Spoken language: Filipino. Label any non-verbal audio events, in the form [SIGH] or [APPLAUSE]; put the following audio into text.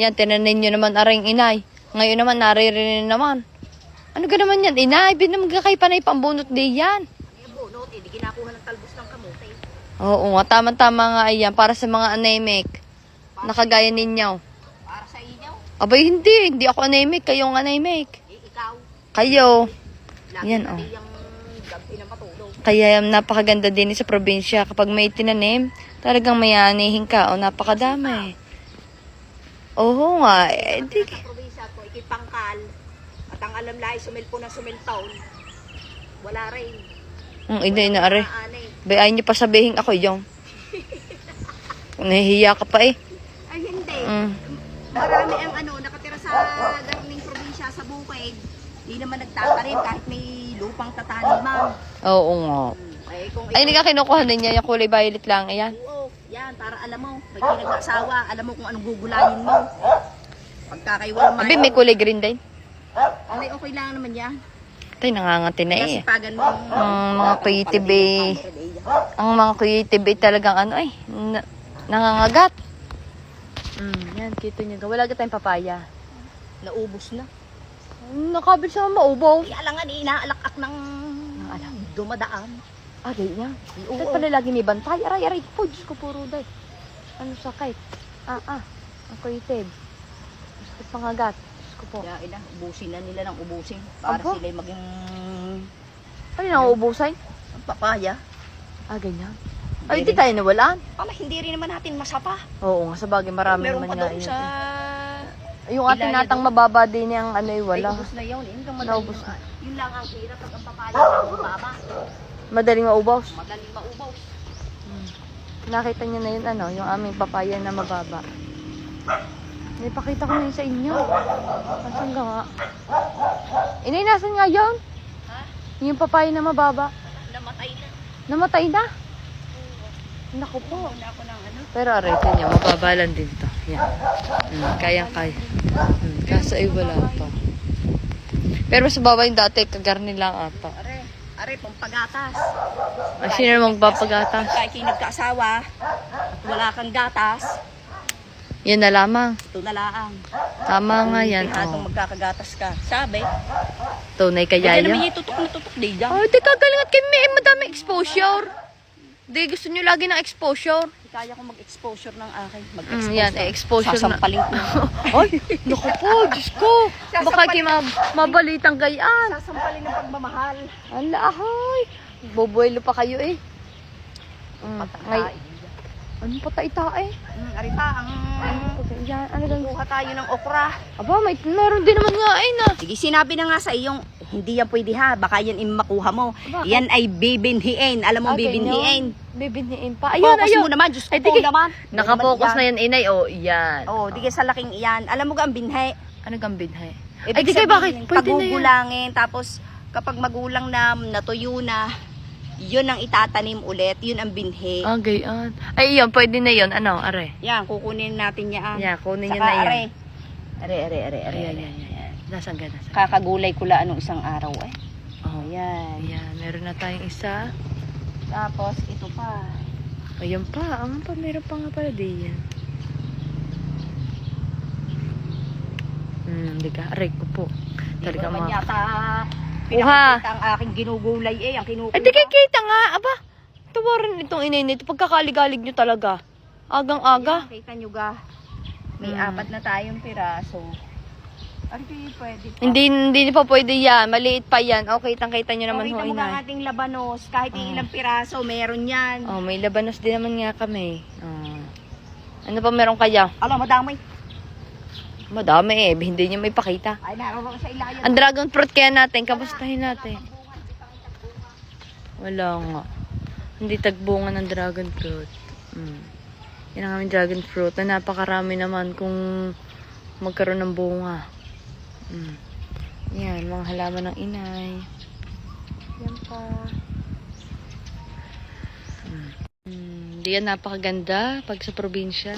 Yan, tinanin nyo naman aring inay. Ngayon naman, naririnig naman. Ano ka naman yan, inay? Binamga kay panay pambunot di yan. Bunot, eh, di kinakuha ng talbos ng kamote. Oo nga, tama-tama nga yan. Para sa mga anemic. Nakagaya ninyo. Para sa inyo, Abay, hindi. Hindi ako anemic. Kayo ang anemic. eh, ikaw. Kayo. Lagi Yan, oh. yung gabi na matulog. Kaya napakaganda din sa probinsya. Kapag may tinanim, talagang mayanihin ka. O, napakadami. Oo nga. Eh, di, Sa probinsya ko, ikipangkal. At ang alam lahi, sumilpo ng sumiltaon. Wala rin. ang ina ina are. Aanay. Bay, ayaw niyo pa sabihin ako yung. [LAUGHS] Nahihiya ka pa eh. Ay, hindi. Mm. Marami ang ano, nakatira sa garning probinsya sa bukid. Di naman nagtatanim kahit may lupang tataniman. Oo nga. Ay, kung Ay, hindi ka kinukuha niya yung kulay violet lang. Ayan. Oo, yan, para alam mo, may pinag-asawa, alam mo kung anong gugulayin mo. Pagka kayo walang Abi, may kulay green din. Ay, okay lang naman yan. Tay, nangangati na eh. Nasipagan mo. Ang mga creative eh. Ang mga creative eh talagang ano eh. Na, nangangagat. Mm, yan, kita niyo. Wala ka tayong papaya. Naubos na. Nakabil siya maubaw. Ay, alangan, inaalak-ak ng alam. dumadaan. Ah, di niya. Oo. Kahit pala lagi ni Bantay. Aray, aray. Po, Diyos ko puro day. Ano sakit? Ah, ah. Ang creative. Gusto pangagat. Diyos ko po. Kaya ina, ubusin na nila ng ubusin. Para Aba. sila maging Ano nauubusan? papaya. Ah, ganyan. Ay, hindi tayo nawalaan. Pala, hindi rin naman natin masapa. Oo nga, sa bagay marami Meron naman pa doon sa... Yung ating Ilaya natang doon. mababa din yung ano yung Ay, wala. ubos na yun. Yun, lang madali Naubos na. Yun lang ang hirap pag ang papaya ng mababa. Madaling maubos. Madaling maubaw. Nakita niyo na yun ano, yung aming papaya na mababa. May pakita ko na yun sa inyo. Nasaan ka nga? Inay, nasan nga yun? Ha? Yung papaya na mababa. Namatay na. Namatay na. Naku po. Wala ako ng ano. Pero aray ka niya, mababa lang din to. Yan. Mm, kaya kaya. Mm, kaso ay wala pa. Pero sa baba yung dati, kagarni lang ata. Are, are, pampagatas. Ay, sino namang papagatas? Kahit kayo nagkaasawa, at wala kang gatas, Yan na lamang. ito na laang. Tama nga yan. Oh. magkakagatas ka. Sabi, Tunay kaya kaya naman yung tutok na tutok di dyan. Oh, di kagalingat. May madami exposure. Di gusto nyo lagi ng exposure. Kaya ko mag-exposure ng akin. Mm, Mag-expose yan, na. eh, exposure na. Sasampalin ko. [LAUGHS] Ay, naku po, Diyos ko. Baka kayo mab- mabalitang gayaan. Sasampalin ng pagmamahal. Ala, ahoy. Bobuelo pa kayo eh. Mm, ngay, Ano patay tae? Mm, arita, ang... Yan, ano. Kuha tayo ng okra. Aba, may, meron din naman nga eh na. Sige, sinabi na nga sa iyong, hindi yan pwede ha, baka yan yung makuha mo. Bakit? Yan ay bibinhiin. Alam mo Ah, bibinhiin? Bibinhiin pa. Ayun, Focus ayun. mo naman, Diyos ko Ay, po dige. naman. Nakapokus na yan, inay. Oh, yan. Oo, oh, di sa laking iyan. Alam mo ga ang binhe? Ano gang binhay? Ibig Ay, di kayo sabihin, bakit? Pwede na yan. Pagugulangin, tapos kapag magulang na natuyo na, yun ang itatanim ulit, yun ang binhe. Ah, gayan. Ay, yun, pwede na yun. Ano, are. Yan, kukunin natin yan. Yan, kunin Saka na yan. are. Are, are, are, are, Ayan, are. yan, yan, yan. Nasaan ka, nasaan? Kakagulay ko la anong isang araw eh. Oh, Ayan. Ayan, meron na tayong isa. Tapos, ito pa. Ayan pa, ang pa, meron pa nga pala di yan. Hmm, di ka, aray ko po. Hindi Talaga mga... yata Uha. pinakikita ang aking ginugulay eh. Ang kinukuha. Ay, di kay kita nga, aba. Tawaran itong inay nito. Pagkakaligalig nyo talaga. Agang-aga. Yan, kita nyo ga. May Hmm. apat na tayong piraso. Di pwede pa? Hindi, hindi pa pwede yan. Maliit pa yan. Okay, kitang-kita nyo naman oh, ho, inay. ating labanos. Kahit Oh. ilang piraso, meron yan. Oh, may labanos din naman nga kami. Oh. Ano pa meron kaya? Alam, madamay. Madami eh. Hindi nyo may pakita. Ay, naroon sa ilayan. Ang dragon fruit kaya natin. Kamustahin natin. Wala nga. Hindi tagbunga ng dragon fruit. Mm. Yan ang aming dragon fruit na napakarami naman kung magkaroon ng bunga. Mm. Yan, mga halaman ng inay. Yan pa. Mm. Mm, yan napakaganda pag sa probinsya.